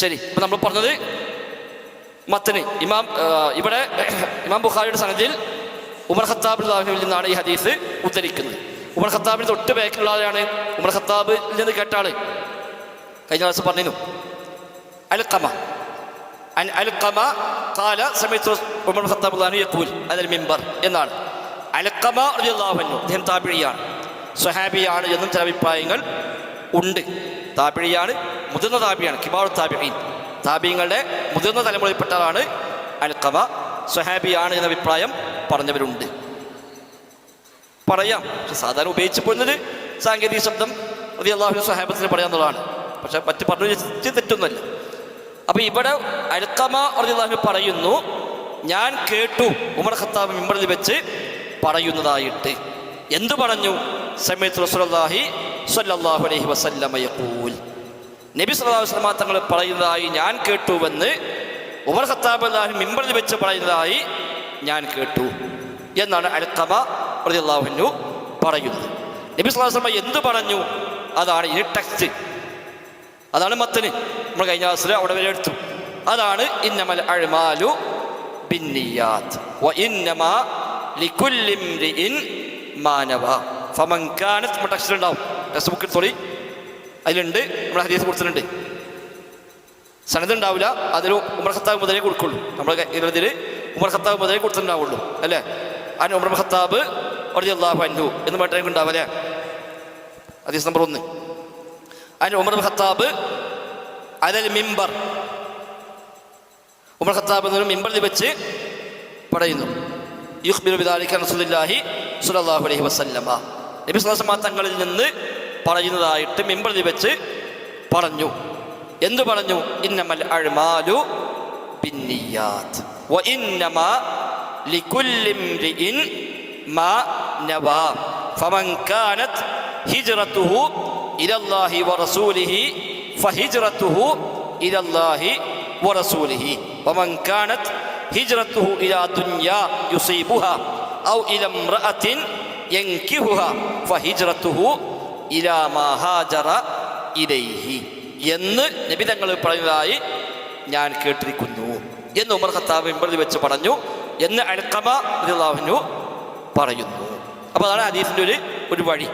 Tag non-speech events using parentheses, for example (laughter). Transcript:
ശരി ഇപ്പൊ നമ്മൾ പറഞ്ഞത് മത്തന്. ഇമാം ഇവിടെ (clears throat) ഇമാം ബുഖാരിയുടെ സനദിൽ ഉമർ ഖത്താബ് അള്ളാഹുവിൽ നിന്നാണ് ഈ ഹദീസ് ഉദ്ധരിക്കുന്നത്. ഉമർ ഖത്താബിന് തൊട്ട് ബാക്കിലുള്ള ആളാണ്. ഉമർ ഖത്താബിൽ നിന്ന് കേട്ട ആൾ. കഴിഞ്ഞ ദിവസം പറഞ്ഞു അൽക്കമ അൽക്കമ കാല സമയത്ത് ഉമർ ഖത്താബ് യക്കൂൽ അതിൽ മിമ്പർ എന്നാണ്. അൽക്കമ അദ്ദേഹം താബിഴിയാണ് സ്വഹാബിയാണ് എന്നും ചില അഭിപ്രായങ്ങൾ ഉണ്ട്. താപിഴിയാണ് മുതിർന്ന താപിയാണ് കിബാറു താപിഴീൻ താപിയങ്ങളുടെ മുതിർന്ന തലമുറയിൽപ്പെട്ടതാണ് അൽ അൽക്കമ സ്വഹാബിയാണ് എന്ന അഭിപ്രായം പറഞ്ഞവരുണ്ട്. പറയാം പക്ഷെ സാധാരണ ഉപയോഗിച്ച് പോകുന്നത് സാങ്കേതിക ശബ്ദം അത് അള്ളാഹു സ്വഹാബത്തിന് പറയാന്നുള്ളതാണ് പക്ഷെ മറ്റ് പറഞ്ഞു തെറ്റൊന്നുമല്ല. അപ്പൊ ഇവിടെ അൽക്കമ അള്ളാഹു പറയുന്നു ഞാൻ കേട്ടു ഉമർ ഖത്താബ് മിമ്പറിൽ വെച്ച് പറയുന്നതായിട്ട്. എന്തു പറഞ്ഞു? സമയത്ത് റസൂലുള്ളാഹി സ്വല്ലല്ലാഹു അലൈഹി വസല്ലമ യഖൂൽ. നബി സല്ലല്ലാഹു അലൈഹി വസല്ലമ തങ്ങൾ പറയുന്നതായി ഞാൻ കേട്ടു കേട്ടുവെന്ന് ഉമർ ഖത്താബ് അല്ലാഹു മിമ്പറിൽ വെച്ച് പറയുന്നതായി ഞാൻ കേട്ടു എന്നാണ് അൽക്കമ റളിയല്ലാഹു പറയുന്നത്. നബി സല്ലല്ലാഹു അലൈഹി വസല്ലമ എന്ത് പറഞ്ഞു? അതാണ് ഇനി ടെക്സ്റ്റ് അതാണ് മത്തന്. നമ്മൾ കഴിഞ്ഞ ക്ലാസ്സിൽ അവിടെ വരെ എടുത്തു. അതാണ് ഇന്നമൽ അഴ്മാലു ബിന്നിയാത്ത്. വ ഇന്നമാ മാനവ. ഫമൻ ടെക്സ്റ്റ് ഉണ്ടാവും. ടെക്സ്റ്റ് ബുക്കിൽ സോറി അതിലുണ്ട് നമ്മുടെ ഹദീസ് കൊടുത്തിട്ടുണ്ട്. സനത് ഉണ്ടാവില്ല അതിൽ ഉമർ ഖത്താബ് മുതലേ കൊടുക്കുള്ളൂ. നമ്മുടെ ഇതിൽ ഉമർ ഖത്താബ് മുതലേ കൊടുത്തിട്ടുണ്ടാവുള്ളൂ അല്ലേ? അതിന് ഉമർ ഖത്താബ് അള്ളാഹു അൻഹു എന്ന് പറഞ്ഞിട്ട് ഉണ്ടാവും അല്ലേ? ഹദീസ് നമ്പർ ഒന്ന്. അതിന് ഉമർ ഖത്താബ് അതൽ മിമ്പർ ഉമർ ഖത്താബ് എന്നൊരു മിമ്പറിൽ വെച്ച് പറയുന്നു. യുഹ്ബിർ വിദാലിഖ് റസൂലുള്ളാഹി സ്വല്ലല്ലാഹു അലൈഹി വസല്ലമ. നബി സ്വല്ലല്ലാഹു അലൈഹി തങ്ങളിൽ നിന്ന് പറയുന്നതായിട്ട് മിമ്പറിൽ വെച്ച് പറഞ്ഞു എന്തു പറഞ്ഞു ഇന്നമൽ അഴ്മാലു ബിന്നിയാത്ത് വ ഇന്നമാ ലികുല്ലി ഇംരിഇൻ മാ നവാ ഫമൻ കാനത് ഹിജ്റതുഹു ഇലല്ലാഹി വറസൂലിഹി ഫഹിജ്റതുഹു ഇലല്ലാഹി വറസൂലിഹി വമൻ കാനത് ഹിജ്റതുഹു ഇലാ ദുനിയാ യുസീബുഹാ ഔ ഇലാ ഇംറഅത്തിൻ യൻകിഹുഹാ ഫഹിജ്റതുഹു ഇലാ മാ ഹാജറ ഇലൈഹി എന്ന് നബി തങ്ങൾ പറഞ്ഞതായി ഞാൻ കേട്ടിരിക്കുന്നു എന്ന് ഉമർ ഖത്താബ് ഇമ്പറിൽ വെച്ച് പറഞ്ഞു എന്ന് അൽക്കമ പറയുന്നു. അപ്പോൾ അതാണ് ഹദീസിന്റെ ഒരു ഒരു വഴി.